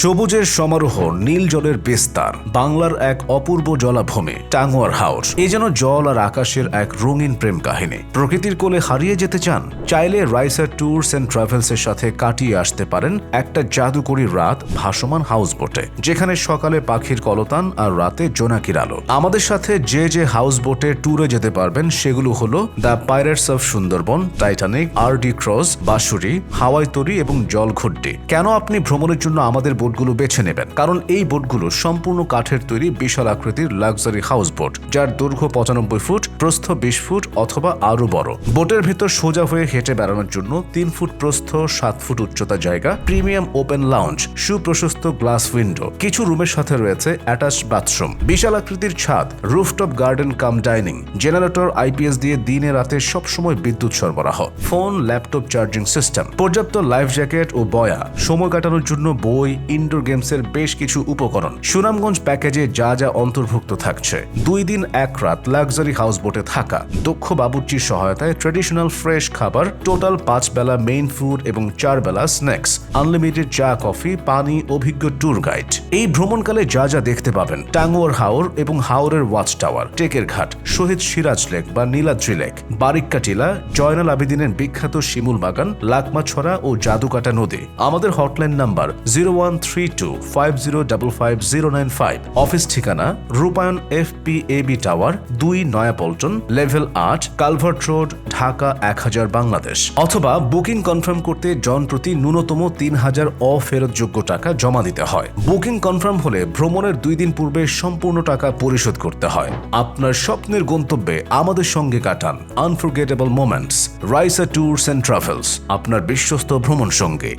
সবুজের সমারোহ, নীল জলের বিস্তার, বাংলার এক অপূর্ব জলাভূমি, টাঙ্গুয়ার হাউস। এ যেন জল আর আকাশের এক রঙিন প্রেম কাহিনী। প্রকৃতির কোলে হারিয়ে যেতে চান? চাইলে রাইসার ট্যুরস অ্যান্ড ট্রাভেলস এর সাথে কাটিয়ে আসতে পারেন একটা জাদুকরী রাত ভাসমান হাউস বোটে, যেখানে সকালে পাখির কলতান আর রাতে জোনাকির আলো। আমাদের সাথে যে যে হাউস বোটে ট্যুরে যেতে পারবেন সেগুলো হলো the pirates of Sundarban, Titanic, R D cross, বাঁশুরি, হাওয়াই তরি এবং জলঘড্ডি। কেন আপনি ভ্রমণের জন্য আমাদের বোটগুলো বেছে নেবেন। কারণ এই বোটগুলো সম্পূর্ণ কাঠের তৈরি বিশাল আকৃতির লাক্সারি হাউস বোট, যার দৈর্ঘ্য পঁচানব্বই ফুট, প্রস্থ বিশ ফুট অথবা আরও বড়। বোটের ভেতর সোজা হয়ে হেঁটে বেড়ানোর জন্য তিন ফুট প্রস্থ, সাত ফুট উচ্চতা জায়গা, প্রিমিয়াম ওপেন লাউঞ্জ, সুপ্রশস্ত গ্লাস উইন্ডো, কিছু রুমের সাথে রয়েছে অ্যাটাচ বাথরুম। বিশাল আকৃতির ছাদ, rooftop garden cum dining, generator, IPS দিয়ে দিনে রাতে সবসময় বিদ্যুৎ সরবরাহ, ফোন, ল্যাপটপ চার্জিং সিস্টেম, পর্যাপ্ত লাইফ জ্যাকেট ও বয়া, সময় কাটানোর জন্য বই ইনডোর গেমসের বেশ কিছু উপকরণ। সুনামগঞ্জ প্যাকেজে যা যা অন্তর্ভুক্ত থাকছে। দুই দিন, এক রাত লাক্সারি হাউস বোটে থাকা, দক্ষ বাবুর্চির সহায়তায় ট্রেডিশনাল ফ্রেশ খাবার, টোটাল পাঁচ বেলা মেইন ফুড এবং চার বেলা স্ন্যাক্স আনলিমিটেড চা, কফি, পানি, অভিজ্ঞ ট্যুর গাইড এই ভ্রমণকালে যা যা দেখতে পাবেন, টাঙ্গুয়ার হাওর এবং হাওরের ওয়াচ টাওয়ার টেকের ঘাট, শহীদ সিরাজ লেক বা নীলাদ্রি লেক বারিক্কা টিলা জয়নাল আবেদিনের বিখ্যাত শিমুল বাগান, লাকমাছড়া ও জাদুকাটা নদী। আমাদের hotline number zero one three two five zero double five zero nine five office ঠিকানা, Rupayan F P A B tower দুই নয়াপল্টন লেভেল আট, কালভার্ট রোড, ঢাকা এক হাজার বাংলাদেশ। অথবা বুকিং কনফার্ম করতে জন প্রতি ন্যূনতম তিন হাজার অফেরতযোগ্য টাকা জমা দিতে হয়। বুকিং কনফার্ম হলে ভ্রমণের দুই দিন পূর্বে সম্পূর্ণ টাকা পরিশোধ করতে হয়। আপনার স্বপ্নের গন্তব্যে আমাদের সঙ্গে কাটান। Unforgettable moments Raisa tours and travels আপনার বিশ্বস্ত ভ্রমণ সঙ্গে।